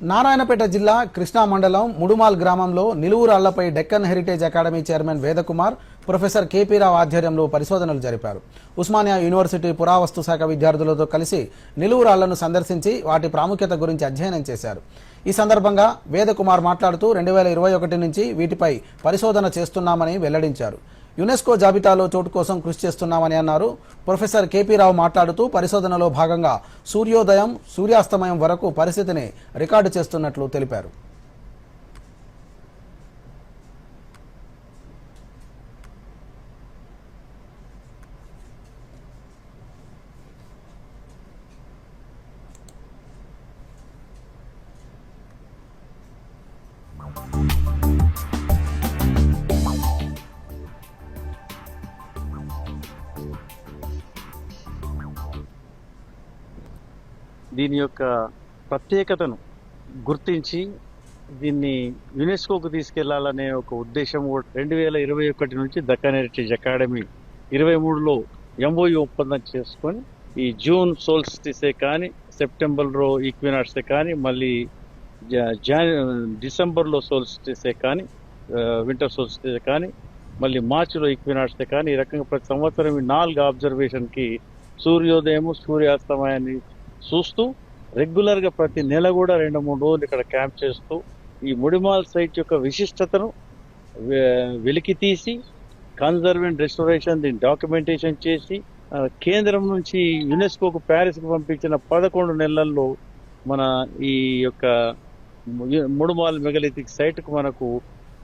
నారాయణపేట జిల్లా కృష్ణా మండలం ముడుమాల్ గ్రామంలో నిలువురాళ్ళపై Deccan heritage academy chairman Vedakumar professor K P Rao ఆధ్వర్యంలో పరిశోధనలు జరిపారు. ఉస్మానియా యూనివర్సిటీ పురావస్తు శాఖ విద్యార్థులతో కలిసి నిలువురాళ్ళను సందర్శించి వాటి ప్రాముఖ్యత గురించి అధ్యయనం చేశారు. ఈ సందర్భంగా వేదకుమార్ మాట్లాడుతూ రెండు వేల ఇరవై ఒకటి నుంచి వీటిపై పరిశోధన చేస్తున్నామని వెల్లడించారు. యునెస్కో జాబితాలో చోటు కోసం కృషి చేస్తున్నామని అన్నారు. ప్రొఫెసర్ కేపీ రావు మాట్లాడుతూ పరిశోధనలో భాగంగా సూర్యోదయం సూర్యాస్తమయం వరకు పరిస్థితిని రికార్డు చేస్తున్నట్లు తెలిపారు. దీని యొక్క ప్రత్యేకతను గుర్తించి దీన్ని యునెస్కోకు తీసుకెళ్ళాలనే ఒక ఉద్దేశం రెండు వేల ఇరవై ఒకటి నుంచి దక్కన్ హెరిటేజ్ అకాడమీ ఇరవై మూడులో ఎంఓయు ఒప్పందం చేసుకొని ఈ జూన్ సోల్స్టిసే కానీ సెప్టెంబర్లో ఈక్వినాట్సే కానీ మళ్ళీ జా- జాన్ డిసెంబర్లో సోల్స్టిసే కానీ వింటర్ సోల్స్టిసే కానీ మళ్ళీ మార్చిలో ఈక్వినాట్సే కానీ ఈ రకంగా ప్రతి సంవత్సరం ఈ నాలుగు అబ్జర్వేషన్కి సూర్యోదయము సూర్యాస్తమయాన్ని చూస్తూ రెగ్యులర్గా ప్రతి నెల కూడా రెండు మూడు రోజులు ఇక్కడ క్యాంప్ చేస్తూ ఈ ముడిమాల్ సైట్ యొక్క విశిష్టతను వెలికి తీసి కన్జర్వెంట్ రెస్టోరేషన్ దీన్ని డాక్యుమెంటేషన్ చేసి కేంద్రం నుంచి యునెస్కోకు ప్యారిస్కు పంపించిన పదకొండు నెలల్లో మన ఈ యొక్క ముడుమాల్ మెగలిథిక్ సైట్కు మనకు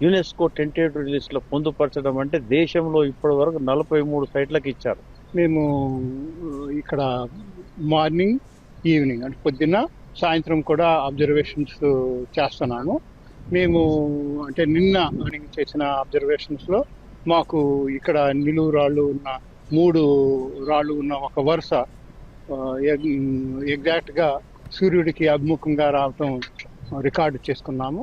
యునెస్కో టెంటేటివ్ లిస్ట్లో పొందుపరచడం అంటే దేశంలో ఇప్పటి వరకు నలభై మూడు సైట్లకు ఇచ్చారు. మేము ఇక్కడ మార్నింగ్ ఈవినింగ్ అంటే పొద్దున్న సాయంత్రం కూడా అబ్జర్వేషన్స్ చేస్తున్నాను. మేము అంటే నిన్న మార్నింగ్ చేసిన అబ్జర్వేషన్స్లో మాకు ఇక్కడ నిలువు రాళ్ళు ఉన్న మూడు రాళ్ళు ఉన్న ఒక వరుస ఎగ్జాక్ట్గా సూర్యుడికి అభిముఖంగా రావటం రికార్డు చేసుకున్నాము.